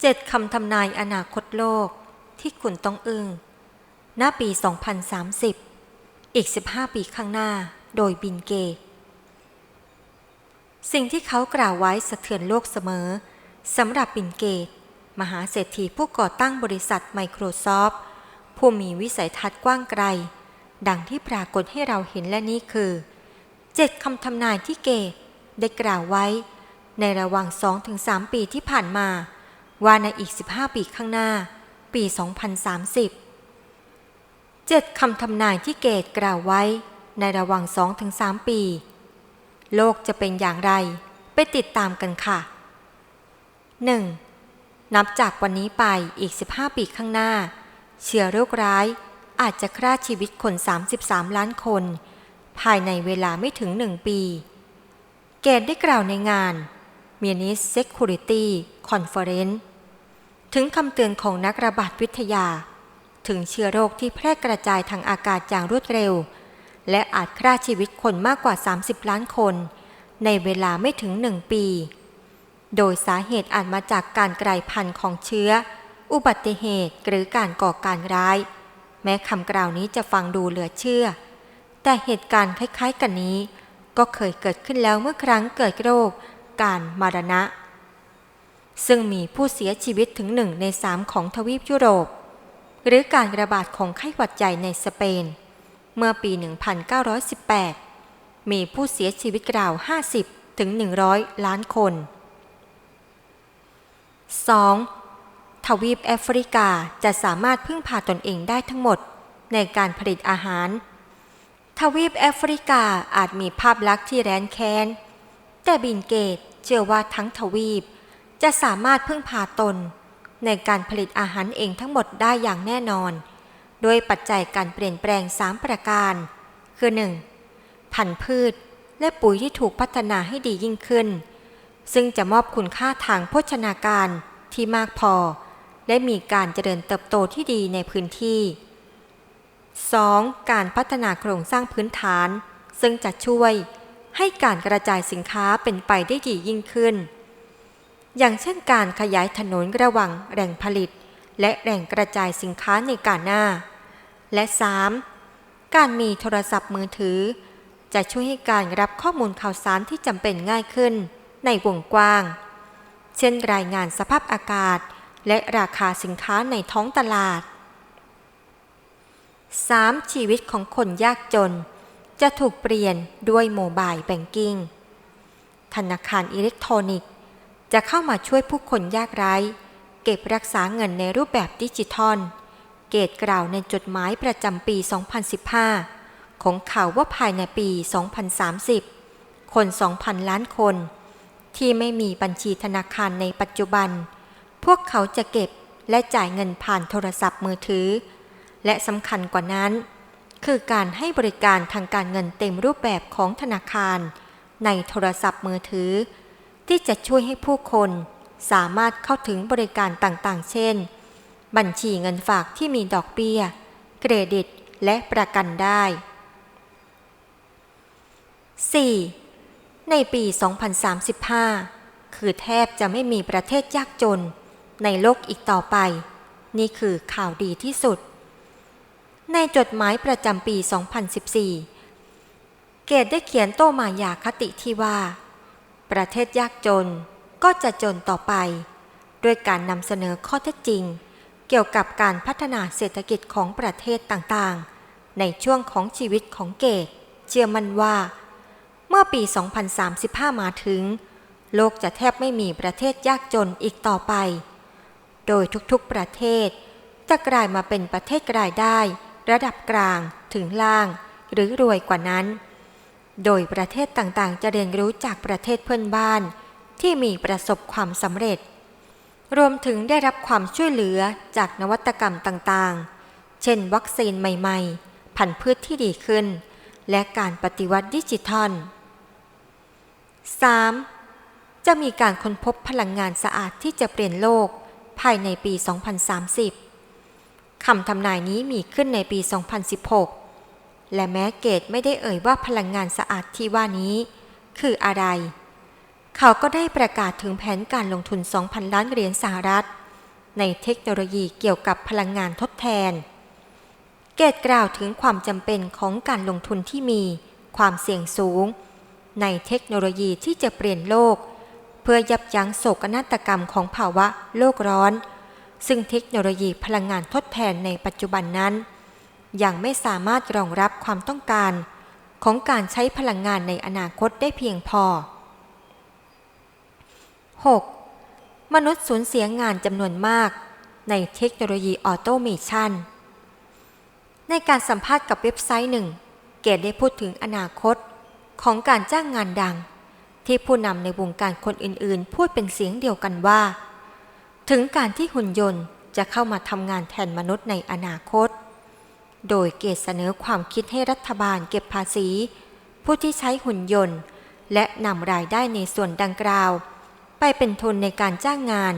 เจ็ดคำทำนายอนาคตโลกที่คุณต้องอึง้งหน้าปี 2030 อีก 15 ปีข้างหน้า โดยบินเกตสิ่งที่เขากล่าวไว้สะเทือนโลกเสมอสำหรับบินเกต มหาเศรษฐีผู้ก่อตั้งบริษัท Microsoft ผู้มีวิสัยทัศน์กว้างไกล ดังที่ปรากฏให้เราเห็นและนี่คือเจ็ดคำทำนายที่เกตได้กล่าวไว้ ในระหว่าง 2-3 ปีที่ผ่านมา ว่าในอีก 15 ปีข้างหน้า ปี 2030เจ็ดคำทำนายที่เกตกล่าวไว้ในระหว่าง 2-3 ปี โลกจะเป็นอย่างไร ไปติดตามกันค่ะ 1. นับจากวันนี้ไปอีก 15 ปีข้างหน้า เชื้อโรคร้ายอาจจะฆ่าชีวิตคน 33 ล้านคน ภายในเวลาไม่ถึงหนึ่งปี เกตได้กล่าวในงาน m i n i s Security Conference ถึงคำเตือนของนักระบาดวิทยา ถึงเชื้อโรคที่แพร่กระจายทางอากาศอย่างรวดเร็ว และอาจฆ่าชีวิตคนมากกว่า 30 ล้านคน ในเวลาไม่ถึงหนึ่งปี โดยสาเหตุอาจมาจากการกลายพันธุ์ของเชื้อ อุบัติเหตุหรือการก่อการร้าย แม้คำกล่าวนี้จะฟังดูเหลือเชื่อ แต่เหตุการณ์คล้ายๆ กันนี้ ก็เคยเกิดขึ้นแล้วเมื่อครั้งเกิดโรค การมารณะ ซึ่งมีผู้เสียชีวิตถึงหนึ่งในสามของทวีปยุโรป หรือการระบาดของไข้หวัดใหญ่ในสเปน เมื่อปี 1918 มีผู้เสียชีวิตราว 50 ถึง 100 ล้านคน 2. ทวีปแอฟริกาจะสามารถพึ่งพาตนเองได้ทั้งหมดในการผลิตอาหาร ทวีปแอฟริกาอาจมีภาพลักษณ์ที่แร้นแค้น แต่บินเกตเชื่อว่าทั้งทวีป จะสามารถพึ่งพาตน ในการผลิตอาหารเองทั้งหมดได้อย่างแน่นอน โดยปัจจัยการเปลี่ยนแปลง 3 ประการ คือ 1. พันธุ์พืช และปุ๋ยที่ถูกพัฒนาให้ดียิ่งขึ้น ซึ่งจะมอบคุณค่าทางโภชนาการที่มากพอ และมีการเจริญเติบโตที่ดีในพื้นที่ 2. การพัฒนาโครงสร้างพื้นฐาน ซึ่งจะช่วยให้การกระจายสินค้าเป็นไปได้ดียิ่งขึ้น อย่างเช่นการขยายถนนระหว่างแหล่งผลิต และแหล่งกระจายสินค้าในกาหน้า และ 3. การมีโทรศัพท์มือถือ จะช่วยให้การรับข้อมูลข่าวสารที่จำเป็นง่ายขึ้นในวงกว้าง เช่นรายงานสภาพอากาศ และราคาสินค้าในท้องตลาด 3. ชีวิตของคนยากจน จะถูกเปลี่ยนด้วยโมบายแบงกิ้งธนาคารอิเล็กทรอนิกส จะเข้ามาช่วยผู้คนยากไร้ เก็บรักษาเงินในรูปแบบดิจิทัล เกตกล่าวในจดหมายประจำปี 2015 ของข่าวว่าภายในปี 2030 คน 2,000 ล้านคน ที่ไม่มีบัญชีธนาคารในปัจจุบัน พวกเขาจะเก็บและจ่ายเงินผ่านโทรศัพท์มือถือ และสำคัญกว่านั้น คือการให้บริการทางการเงินเต็มรูปแบบของธนาคาร ในโทรศัพท์มือถือ ที่จะช่วยให้ผู้คนสามารถเข้าถึงบริการต่างๆ เช่น บัญชีเงินฝากที่มีดอกเบี้ย เครดิต และประกันได้ 4. ในปี 2035 คือแทบจะไม่มีประเทศยากจน ในโลกอีกต่อไป นี่คือข่าวดีที่สุด ในจดหมายประจำปี 2014 เกตได้เขียนโตมายาคติที่ว่า ประเทศยากจนก็จะจนต่อไป ด้วยการนำเสนอข้อเท็จจริง เกี่ยวกับการพัฒนาเศรษฐกิจของประเทศต่างๆ ในช่วงของชีวิตของเกต เชื่อมั่นว่า เมื่อปี 2035 มาถึง โลกจะแทบไม่มีประเทศยากจนอีกต่อไป โดยทุกๆประเทศ จะกลายมาเป็นประเทศรายได้ ระดับกลางถึงล่าง หรือรวยกว่านั้น โดยประเทศต่างๆ จะเรียนรู้จากประเทศเพื่อนบ้าน ที่มีประสบความสำเร็จ รวมถึงได้รับความช่วยเหลือจากนวัตกรรมต่างๆ เช่น วัคซีนใหม่ ๆ พันธุ์พืชที่ดีขึ้น และการปฏิวัติดิจิทัล 3. จะมีการค้นพบพลังงานสะอาดที่จะเปลี่ยนโลกภายในปี 2030 คำทำนายนี้มีขึ้นในปี 2016 และแม้เกตไม่ได้เอ่ยว่าพลังงานสะอาดที่ว่านี้ คืออะไร เขาก็ได้ประกาศถึงแผนการลงทุน 2,000 ล้านเหรียญสหรัฐ ในเทคโนโลยีเกี่ยวกับพลังงานทดแทน เกตกล่าวถึงความจำเป็นของการลงทุนที่มีความเสี่ยงสูง ในเทคโนโลยีที่จะเปลี่ยนโลก เพื่อยับยั้งโศกนาฏกรรมของภาวะโลกร้อน ซึ่งเทคโนโลยีพลังงานทดแทนในปัจจุบันนั้น ยังไม่สามารถรองรับความต้องการ ของการใช้พลังงานในอนาคตได้เพียงพอ 6. มนุษย์สูญเสียงานจำนวนมาก ในเทคโนโลยีออโตเมชันในการสัมภาษณ์กับเว็บไซต์หนึ่ง เกดได้พูดถึงอนาคต ของการจ้างงานดัง ที่ผู้นำในวงการคนอื่นๆ พูดเป็นเสียงเดียวกันว่า ถึงการที่หุ่นยนต์จะเข้ามาทำงานแทนมนุษย์ในอนาคต โดยเกตเสนอความคิดให้รัฐบาลเก็บภาษี ผู้ที่ใช้หุ่นยนต์ และนำรายได้ในส่วนดังกล่าว ไปเป็นทุนในการจ้างงาน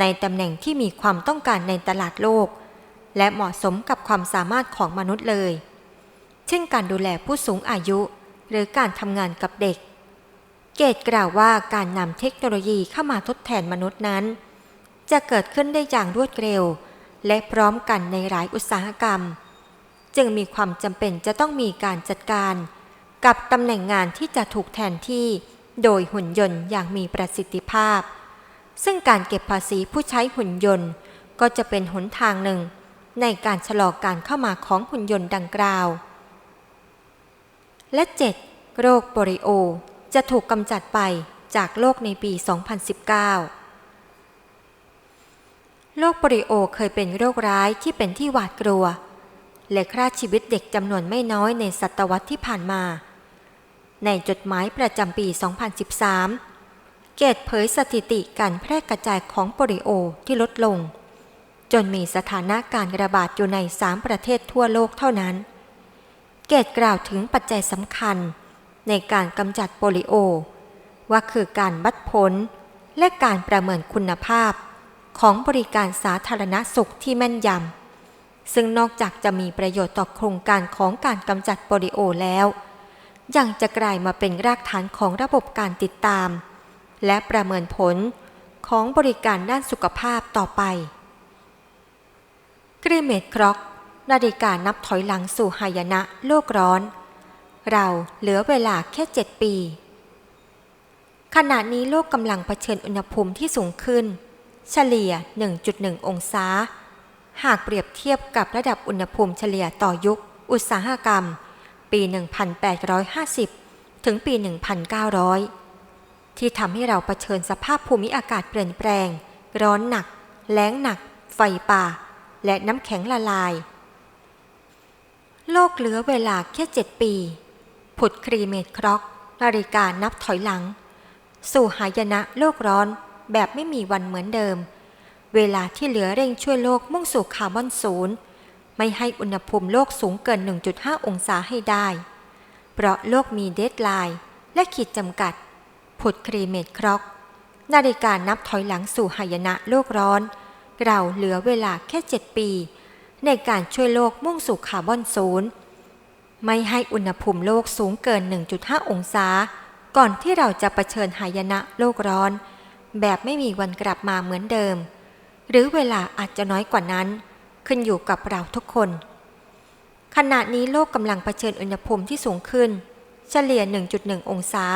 ในตำแหน่งที่มีความต้องการในตลาดโลก และเหมาะสมกับความสามารถของมนุษย์เลย เช่นการดูแลผู้สูงอายุ หรือการทำงานกับเด็ก เกตกล่าวว่าการนำเทคโนโลยีเข้ามาทดแทนมนุษย์นั้น จะเกิดขึ้นได้อย่างรวดเร็ว และพร้อมกันในหลายอุตสาหกรรม จึงมีความจำเป็นจะต้องมีการจัดการ กับตำแหน่งงานที่จะถูกแทนที่ โดยหุ่นยนต์อย่างมีประสิทธิภาพ ซึ่งการเก็บภาษีผู้ใช้หุ่นยนต์ ก็จะเป็นหนทางหนึ่ง ในการชะลอการเข้ามาของหุ่นยนต์ดังกล่าว และ 7. โรคโปลิโอ จะถูกกำจัดไปจากโลกในปี 2019โรคโปลิโอเคยเป็นโรคร้ายที่เป็นที่หวาดกลัว และฆ่าชีวิตเด็กจำนวนไม่น้อยในศตวรรษที่ผ่านมา ในจดหมายประจำปี 2013 เกตเผยสถิติการแพร่กระจายของโปลิโอที่ลดลง จนมีสถานะการระบาดอยู่ใน 3 ประเทศทั่วโลกเท่านั้น เกตกล่าวถึงปัจจัยสำคัญในการกำจัดโปลิโอ ว่าคือการบัดผลและการประเมินคุณภาพของบริการสาธารณสุขที่แม่นยำ ซึ่งนอกจากจะมีประโยชน์ต่อโครงการของการกำจัดโปลิโอแล้ว ยังจะกลายมาเป็นรากฐานของระบบการติดตาม และประเมินผลของบริการด้านสุขภาพต่อไปกรีเมดครอก นาฬิกานับถอยหลังสู่หายนะโลกร้อน เราเหลือเวลาแค่เจ็ดปี ขณะนี้โลกกำลังเผชิญอุณหภูมิที่สูงขึ้น เฉลี่ย 1.1 องศา หากเปรียบเทียบกับระดับอุณหภูมิเฉลี่ยต่อยุค อุตสาหกรรม ปี 1850 ถึงปี 1900 ที่ทำให้เราเผชิญสภาพภูมิอากาศเปลี่ยนแปลง ร้อนหนัก แล้งหนัก ไฟป่า และน้ำแข็งละลาย โลกเหลือเวลาแค่เจ็ดปี ผุดครีเมดครอก นาฬิกานับถอยหลัง สู่หายนะโลกร้อนแบบไม่มีวันเหมือนเดิม เวลาที่เหลือเร่งช่วยโลกมุ่งสู่คาร์บอนศูนย์ไม่ให้อุณหภูมิโลกสูงเกิน 1.5 องศาให้ได้ เพราะโลกมีเดดไลน์และขีดจำกัด ผุดครีเมดครอก นาฬิกานับถอยหลังสู่หายนะโลกร้อน เราเหลือเวลาแค่ 7 ปี ในการช่วยโลกมุ่งสู่คาร์บอนศูนย์ไม่ให้อุณหภูมิโลกสูงเกิน 1.5 องศา ก่อนที่เราจะะเผชิญหายนะโลกร้อน แบบไม่มีวันกลับมาเหมือนเดิม หรือเวลาอาจจะน้อยกว่านั้น ขึ้นอยู่กับเราทุกคน ขณะนี้โลกกำลังเผชิญอุณหภูมิที่สูงขึ้น เฉลี่ย 1.1 องศา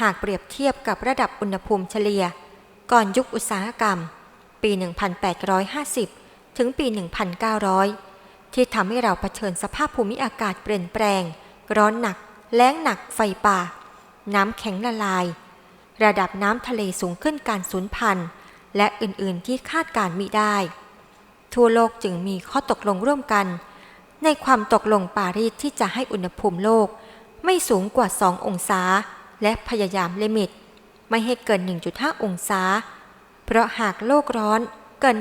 หากเปรียบเทียบกับระดับอุณหภูมิเฉลี่ย ก่อนยุคอุตสาหกรรม ปี 1850 ถึงปี 1900 ที่ทำให้เราเผชิญสภาพภูมิอากาศเปลี่ยนแปลง ร้อนหนัก แล้งหนักไฟป่า น้ำแข็งละลาย ระดับน้ำทะเลสูงขึ้นการสูญพันธุ์ และอื่นๆที่คาดการมิได้ ทั่วโลกจึงมีข้อตกลงร่วมกัน ในความตกลงปารีสที่จะให้อุณหภูมิโลก ไม่สูงกว่า 2 องศา และพยายามลิมิต ไม่ให้เกิน 1.5 องศา เพราะหากโลกร้อนเกิน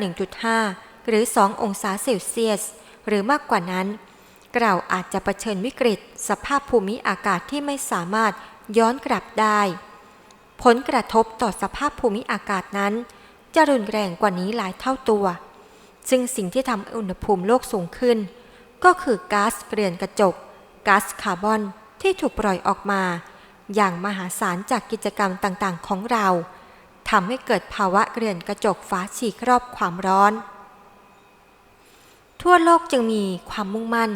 1.5 หรือ 2 องศาเซลเซียส หรือมากกว่านั้น เราอาจจะะเผชิญวิกฤต สภาพภูมิอากาศที่ไม่สามารถย้อนกลับได้ ผลกระทบต่อสภาพภูมิอากาศนั้น จะรุนแรงกว่านี้หลายเท่าตัว ซึ่งสิ่งที่ทำอุณหภูมิโลกสูงขึ้น ก็คือก๊าซเรือนกระจกก๊าซคาร์บอนที่ถูกปล่อยออกมา อย่างมหาศาลจากกิจกรรมต่างๆ ของเราททำให้เกิดภาวะเรือนกระจกฟ้าฉีกรอบความร้อน ทั่วโลกจึงมีความมุ่งมั่น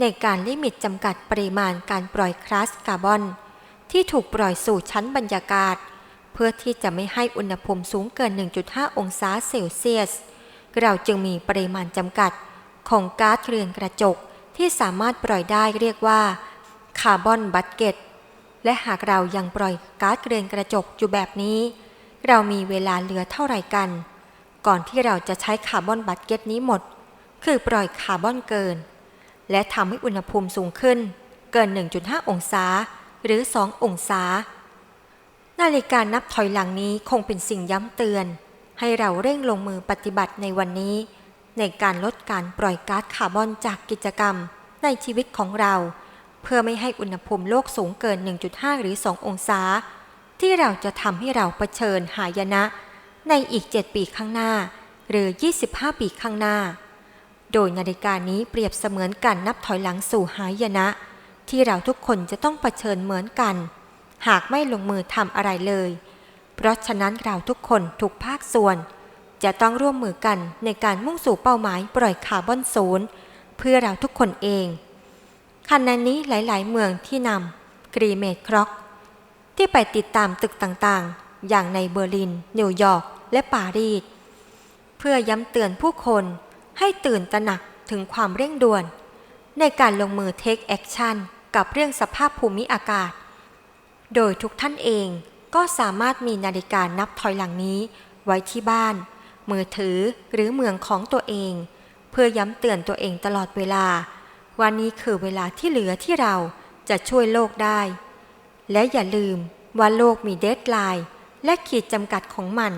ในการลิมิตจำกัดปริมาณการปล่อยคลาสคาร์บอน ที่ถูกปล่อยสู่ชั้นบรรยากาศ เพื่อที่จะไม่ให้อุณหภูมิสูงเกิน 1.5 องศาเซลเซียส เราจึงมีปริมาณจำกัดของก๊าซเรือนกระจกที่สามารถปล่อยได้เรียกว่าคาร์บอนบัตเก็ต และหากเรายังปล่อยก๊าซเรือนกระจกอยู่แบบนี้ เรามีเวลาเหลือเท่าไหร่กัน ก่อนที่เราจะใช้คาร์บอนบัตเก็ตนี้หมด คือปล่อยคาร์บอนเกิน และทำให้อุณหภูมิสูงขึ้น เกิน 1.5 องศา หรือ 2 องศา นาฬิกานับถอยหลังนี้คงเป็นสิ่งย้ำเตือน ให้เราเร่งลงมือปฏิบัติในวันนี้ ในการลดการปล่อยก๊าซคาร์บอนจากกิจกรรมในชีวิตของเรา เพื่อไม่ให้อุณหภูมิโลกสูงเกิน 1.5 หรือ 2 องศา ที่เราจะทำให้เราเผชิญหายนะ ในอีก 7 ปีข้างหน้า หรือ 25 ปีข้างหน้า โดยนาฬิกานี้เปรียบเสมือนการนับถอยหลังสู่หายนะ ที่เราทุกคนจะต้องเผชิญเหมือนกัน หากไม่ลงมือทำอะไรเลย เพราะฉะนั้นเราทุกคนทุกภาคส่วน จะต้องร่วมมือกันในการมุ่งสู่เป้าหมายปล่อยคาร์บอนศูนย์เพื่อเราทุกคนเองขณะนี้หลายๆ เมืองที่นำกรีเมดครอก ที่ไปติดตามตึกต่างๆ อย่างในเบอร์ลิน นิวยอร์ก และปารีส เพื่อย้ำเตือนผู้คนให้ตื่นตระหนักถึงความเร่งด่วน ในการลงมือเทคแอคชั่นกับเรื่องสภาพภูมิอากาศ โดยทุกท่านเองก็สามารถมีนาฬิกานับถอยหลังนี้ ไว้ที่บ้าน มือถือหรือเมืองของตัวเอง เพื่อย้ำเตือนตัวเองตลอดเวลา วันนี้คือเวลาที่เหลือที่เราจะช่วยโลกได้ และอย่าลืมว่าโลกมีเดทไลน์และขีดจำกัดของมัน